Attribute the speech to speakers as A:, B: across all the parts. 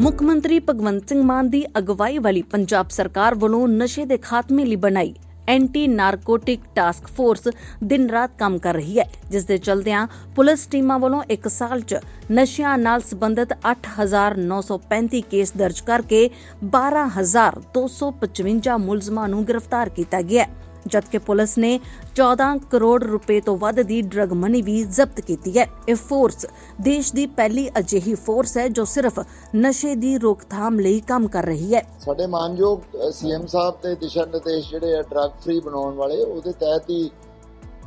A: ਮੁੱਖ ਮੰਤਰੀ ਭਗਵੰਤ ਸਿੰਘ ਮਾਨ ਦੀ ਅਗਵਾਈ ਵਾਲੀ ਪੰਜਾਬ ਸਰਕਾਰ ਵੱਲੋਂ ਨਸ਼ੇ ਦੇ ਖਾਤਮੇ ਲਈ ਬਣਾਈ ਐਂਟੀ ਨਾਰਕੋਟਿਕ ਟਾਸਕ ਫੋਰਸ ਦਿਨ ਰਾਤ ਕੰਮ ਕਰ ਰਹੀ ਹੈ, ਜਿਸ ਦੇ ਚਲਦਿਆਂ ਪੁਲਿਸ ਟੀਮਾਂ ਵੱਲੋਂ ਇੱਕ ਸਾਲ 'ਚ ਨਸ਼ਿਆਂ ਨਾਲ ਸੰਬੰਧਿਤ 8935 ਕੇਸ ਦਰਜ ਕਰਕੇ 12255 ਮੁਲਜ਼ਮਾਂ ਨੂੰ ਗ੍ਰਿਫਤਾਰ ਕੀਤਾ ਗਿਆ ਹੈ। ਜਦਕਿ ਪੁਲਿਸ ਨੇ 14 ਕਰੋੜ ਰੁਪਏ ਤੋਂ ਵੱਧ ਦੀ ਡਰਗ ਮਨੀ ਵੀ ਜ਼ਬਤ ਕੀਤੀ ਹੈ। ਇਹ ਫੋਰਸ ਦੇਸ਼ ਦੀ ਪਹਿਲੀ ਅਜਿਹੀ ਫੋਰਸ ਹੈ ਜੋ ਸਿਰਫ ਨਸ਼ੇ ਦੀ ਰੋਕਥਾਮ ਲਈ ਕੰਮ ਕਰ ਰਹੀ ਹੈ।
B: ਸਾਡੇ ਮਾਨਯੋਗ ਸੀਐਮ ਸਾਹਿਬ ਦੇ ਦਿਸ਼ਾ ਨਿਰਦੇਸ਼ ਜਿਹੜੇ ਆ ਡਰੱਗ ਫ੍ਰੀ ਬਣਾਉਣ ਵਾਲੇ, ਉਹਦੇ ਤਹਿਤ ਹੀ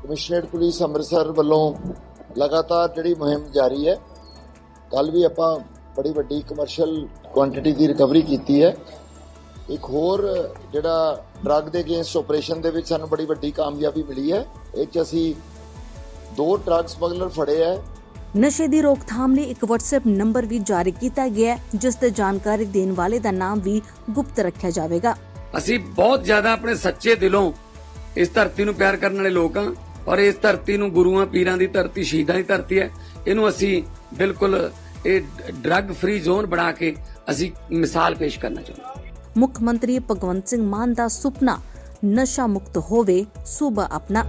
B: ਕਮਿਸ਼ਨਰੇਟ ਪੁਲਿਸ ਅੰਮ੍ਰਿਤਸਰ ਵੱਲੋਂ ਲਗਾਤਾਰ ਜਿਹੜੀ ਮੁਹਿੰਮ ਜਾਰੀ ਹੈ। ਕੱਲ ਵੀ ਆਪਾਂ ਬੜੀ ਵੱਡੀ ਕਮਰਸ਼ੀਅਲ ਕੁਆਂਟੀਟੀ ਦੀ ਰਿਕਵਰੀ ਕੀਤੀ ਹੈ। ਇੱਕ ਹੋਰ ਜਿਹੜਾ ਡਰੱਗ ਦੇ ਅਗੇਂਸਟ ਆਪਰੇਸ਼ਨ ਦੇ ਵਿੱਚ ਸਾਨੂੰ ਬੜੀ ਵੱਡੀ ਕਾਮਯਾਬੀ ਮਿਲੀ ਹੈ ਇਹ 'ਚ ਅਸੀਂ ਦੋ ਡਰੱਗ ਸਮਗਲਰ ਫੜੇ ਹੈ।
A: ਨਸ਼ੇ ਦੀ ਰੋਕਥਾਮ ਲਈ ਇੱਕ WhatsApp ਨੰਬਰ ਵੀ ਜਾਰੀ ਕੀਤਾ ਗਿਆ ਹੈ ਜਿਸ ਤੇ ਜਾਣਕਾਰੀ ਦੇਣ ਵਾਲੇ ਦਾ ਨਾਮ ਵੀ ਗੁਪਤ ਰੱਖਿਆ ਜਾਵੇਗਾ।
C: ਅਸੀਂ ਬਹੁਤ ਜ਼ਿਆਦਾ ਆਪਣੇ ਸੱਚੇ ਦਿਲੋਂ ਇਸ ਧਰਤੀ ਨੂੰ ਪਿਆਰ ਕਰਨ ਵਾਲੇ ਲੋਕ ਹਾਂ ਔਰ ਇਸ ਧਰਤੀ ਨੂੰ ਗੁਰੂਆਂ ਪੀਰਾਂ ਦੀ ਧਰਤੀ ਸ਼ਹੀਦਾਂ ਦੀ ਧਰਤੀ ਹੈ। ਇਹਨੂੰ ਅਸੀਂ ਬਿਲਕੁਲ ਇਹ ਡਰੱਗ ਫ੍ਰੀ ਜ਼ੋਨ ਬਣਾ ਕੇ ਅਸੀਂ ਮਿਸਾਲ ਪੇਸ਼ ਕਰਨਾ ਚਾਹੁੰਦੇ ਹਾਂ।
A: ਮੁੱਖ ਮੰਤਰੀ ਭਗਵੰਤ ਸਿੰਘ ਮਾਨ ਦਾ ਸੁਪਨਾ ਨਸ਼ਾ ਮੁਕਤ ਹੋਵੇ ਸੂਬਾ ਆਪਣਾ।